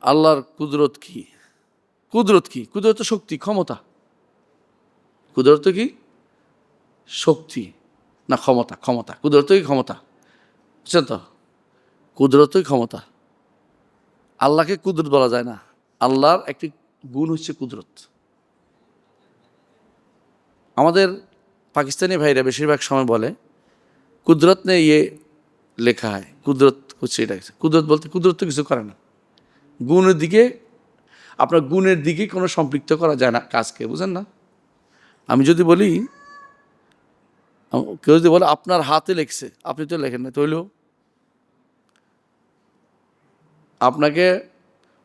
আল্লাহর কুদরত কি? কুদরত কি? কুদরত শক্তি, ক্ষমতা। কুদরত কি? শক্তি। না, ক্ষমতা ক্ষমতা। কুদরত কি ক্ষমতা? বুঝছেন তো? কুদরতই ক্ষমতা? আল্লাহকে কুদরত বলা যায় না। আল্লাহর একটি গুণ হচ্ছে কুদরত। আমাদের পাকিস্তানি ভাইরা বেশিরভাগ সময় বলে, কুদরত নে ইয়ে লেখা হয়। কুদরত হচ্ছে এটা। কুদরত বলতে কুদরত তো কিছু করে না। গুণের দিকে, আপনার গুণের দিকে কোনো সম্পৃক্ত করা যায় না কাজকে, বুঝেন না? আমি যদি বলি, কেউ যদি বলে, আপনার হাতে লেখছে, আপনি তো লেখেন না তৈলেও আপনাকে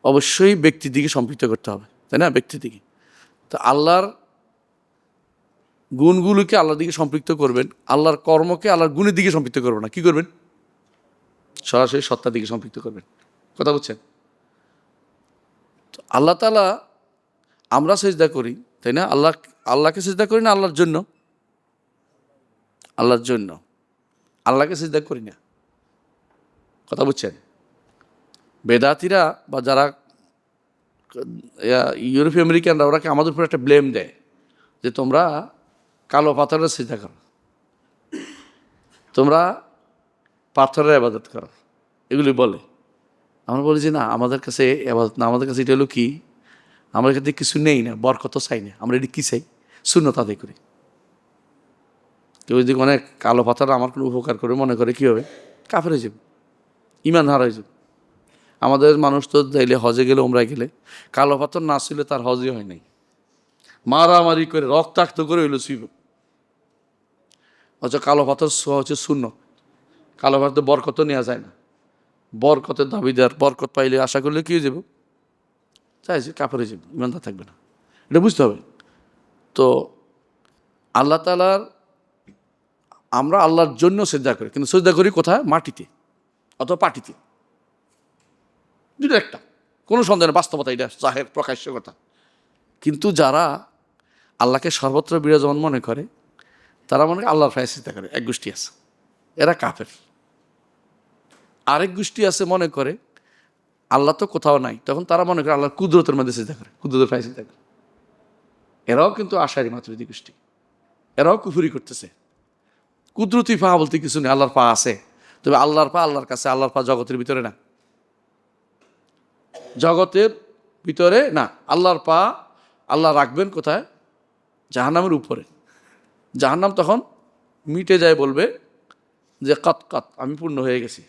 অবশ্যই ব্যক্তির দিকে সম্পৃক্ত করতে হবে, তাই না? ব্যক্তির দিকে। তো আল্লাহর গুণগুলোকে আল্লাহর দিকে সম্পৃক্ত করবেন, আল্লাহর কর্মকে আল্লাহর গুণের দিকে সম্পৃক্ত করবেন না। কি করবেন? সরাসরি সত্তার দিকে সম্পৃক্ত করবেন। কথা বুঝছেন? তো আল্লাহ তালা আমরা সেজদা করি, তাই না? আল্লাহ, আল্লাহকে সেজদা করি না আল্লাহর জন্য? আল্লাহর জন্য। আল্লাহকে সেজদা করি না। কথা বুঝছেন? বেদাতিরা বা যারা ইউরোপীয় আমেরিকানরা, ওরা আমাদের উপর একটা ব্লেম দেয়? যে তোমরা কালো পাথরের সিদ্ধা করো। তোমরা পাথরের আবাদত করো। এগুলি বলে। আমরা বলি যে, না, আমাদের কাছে না, আমাদের কাছে এটা হলো কি? আমাদের কাছে কিছু নেই না, বরকত চাই না। আমরা এটি কী চাই? শূন্য আদায় করি। কেউ যদি অনেক কালো পাথর আমার কোনো উপকার করে, মনে করে কী হবে কাফের হয়ে যাবে। ইমান হারা হয়ে যাবে। আমাদের মানুষ তো যাইলে হজে গেলে ওমরায় গেলে কালো পাথর না ছিল তার হজই হয় নাই। মারামারি করে, রক্তাক্ত করে হইল শিব অথচ কালো পাথর হচ্ছে শূন্য। কালো পাথর বরকত নেওয়া যায় না। বরকতের দাবিদার বরকত পাইলে আশা করলে কি যাবে? চাইছে কাপড় হয়ে যাবে, ইমানদার থাকবে না। এটা বুঝতে হবে। তো আল্লাহ তালার আমরা আল্লাহর জন্য শ্রদ্ধা করি, কিন্তু শ্রদ্ধা করি কোথায়? মাটিতে অথবা পাটিতে। দুটো একটা। কোনো সন্দেহ বাস্তবতা এটা, জাহের, প্রকাশ্য কথা। কিন্তু যারা আল্লাহকে সর্বত্র বিরাজমান মনে করে, তারা মনে করে আল্লাহর ফায় চিন্তা করে এক গোষ্ঠী আছে। এরা কাফের। আরেক গোষ্ঠী আছে মনে করে, আল্লাহ তো কোথাও নাই। তখন তারা মনে করে আল্লাহর কুদরতের মধ্যে চিন্তা করে, কুদরতের ফায় চিন্তা করে। এরাও কিন্তু আশারি মাতৃদি গোষ্ঠী। এরাও কুফুরি করতেছে। কুদরতি পা বলতে কিছু নেই, আল্লাহর পা আছে। তবে আল্লাহর পা আল্লাহর কাছে, আল্লাহর পা জগতের ভিতরে না। জগতের ভিতরে না, আল্লাহর পা আল্লাহ রাখবেন কোথায়? জাহান্নামের উপরে। জাহান্নাম তখন মিটে যায় বলবে যে, কত কত, আমি পূর্ণ হয়ে গেছি।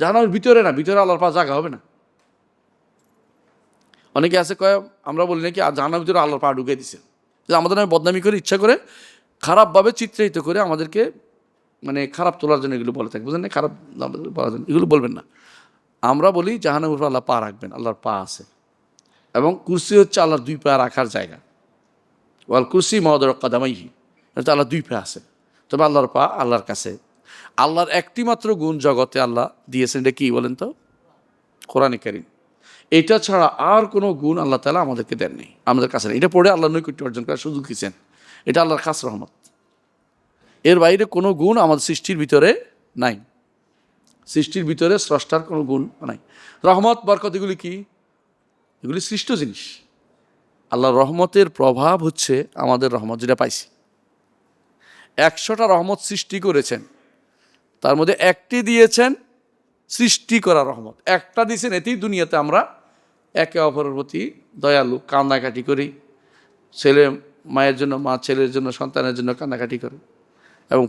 জাহান্নামের ভিতরে না, ভিতরে আল্লাহর পা জায়গা হবে না। অনেকে আছে কয়, আমরা বলি নাকি জাহান্নামের ভিতরে আল্লাহর পা ঢুকে দিছে। যে আমাদের নামে বদনামি করে, ইচ্ছা করে, খারাপভাবে চিত্রায়িত করে আমাদেরকে মানে খারাপ তোলার জন্য এগুলো বলে থাকে। বুঝলেন না? খারাপ বলার জন্য এগুলো বলবেন না। আমরা বলি জাহান্নামের উপর আল্লাহ পা রাখবেন, আল্লাহর পা আছে। এবং কুর্সি হচ্ছে আল্লাহর দুই পা রাখার জায়গা। ওয়াল কুর্সি মহদর কাদামাইহি আল্লাহ দুই পা আছে। তবে আল্লাহর পা আল্লাহর কাছে আল্লাহর একটি মাত্র গুণ জগতে আল্লাহ দিয়েছেন, এটা কী বলেন তো? কোরআনে কারিম। এটা ছাড়া আর কোনো গুণ আল্লাহ তালা আমাদেরকে দেননি, আমাদের কাছে নেই। এটা পড়ে আল্লাহ নৈকট্য অর্জন করার সুযোগ দিয়েছেন। এটা আল্লাহর খাস রহমত। এর বাইরে কোনো গুণ আমাদের সৃষ্টির ভিতরে নাই। সৃষ্টির ভিতরে স্রষ্টার কোনো গুণ নাই। রহমত, বরকত, এগুলি কি? এগুলি সৃষ্ট জিনিস। আল্লাহর রহমতের প্রভাব হচ্ছে আমাদের রহমত যেটা পাইছি। একশোটা রহমত সৃষ্টি করেছেন। তার মধ্যে একটি দিয়েছেন সৃষ্টি করা রহমত। একটা দিয়েছেন এতেই দুনিয়াতে আমরা একে অপরের প্রতি দয়ালু, কান্নাকাটি করি। ছেলে মায়ের জন্য, মা ছেলের জন্য, সন্তানের জন্য কান্নাকাটি করে। এবং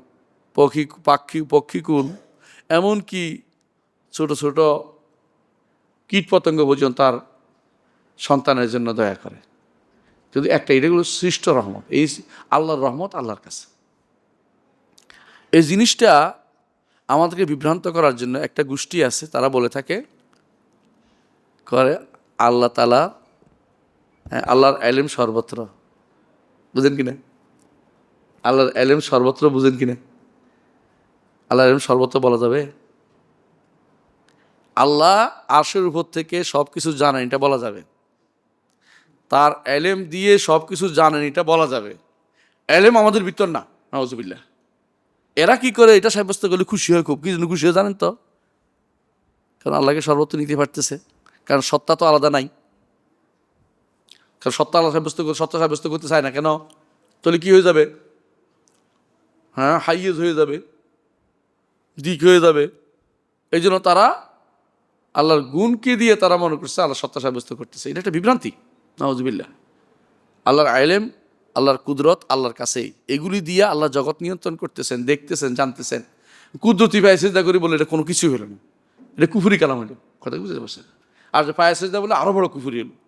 পক্ষী পাখি পক্ষীকুল, এমনকি ছোট ছোট কীট পতঙ্গ পর্যন্ত তার সন্তানের জন্য দয়া করে। যদি একটা এটাগুলো সৃষ্ট রহমত। এই আল্লাহর রহমত আল্লাহর কাছে। এই জিনিসটা আমাদেরকে বিভ্রান্ত করার জন্য একটা গোষ্ঠী আছে, তারা বলে থাকে, করে আল্লাহ তালা হ্যাঁ আল্লাহর এলেম সর্বত্র। বুঝেন কি না? আল্লাহর এলেম সর্বত্র বুঝেন কি না? আল্লাহর এলেম সর্বত্র বলা যাবে? আল্লাহ আরশের উপর থেকে সব কিছু জানেন, এটা বলা যাবে। তার এলেম দিয়ে সব কিছু জানেন, এটা বলা যাবে। এলেম আমাদের ভিতর না নওয়াজবিল্লা এরা কি করে? এটা সাব্যস্ত করলে খুশি হয় খুব। কি জন্য খুশি হয় জানেন তো? কারণ আল্লাহকে সর্বত্র নিতে পারতেছে। কারণ সত্তা তো আলাদা নাই। কারণ সত্তা আলাদা সাব্যস্ত করে সত্তা সাব্যস্ত করতে চায় না কেন? তাহলে কি হয়ে যাবে? হ্যাঁ হাইয়েজ হয়ে যাবে। দিক হয়ে যাবে। এই জন্য তারা আল্লাহর গুণকে দিয়ে তারা মনে করছে, আল্লাহ সত্তা সাব্যস্ত করতেছে। এটা একটা বিভ্রান্তি। নওয়াজবিল্লা আল্লাহর আইলেম আল্লাহর কুদরত আল্লাহর কাছেই। এগুলি দিয়ে আল্লাহ জগৎ নিয়ন্ত্রণ করতেছেন, দেখতেছেন, জানতেছেন। কুদরতি পায়ে সেজদা করি বলে এটা কোনো কিছুই হলো না। এটা কুফুরি কালাম হলো কথা বুঝতে পারছেন? আর পায়ে সেজদা বলে আরও বড় কুফুরি হলো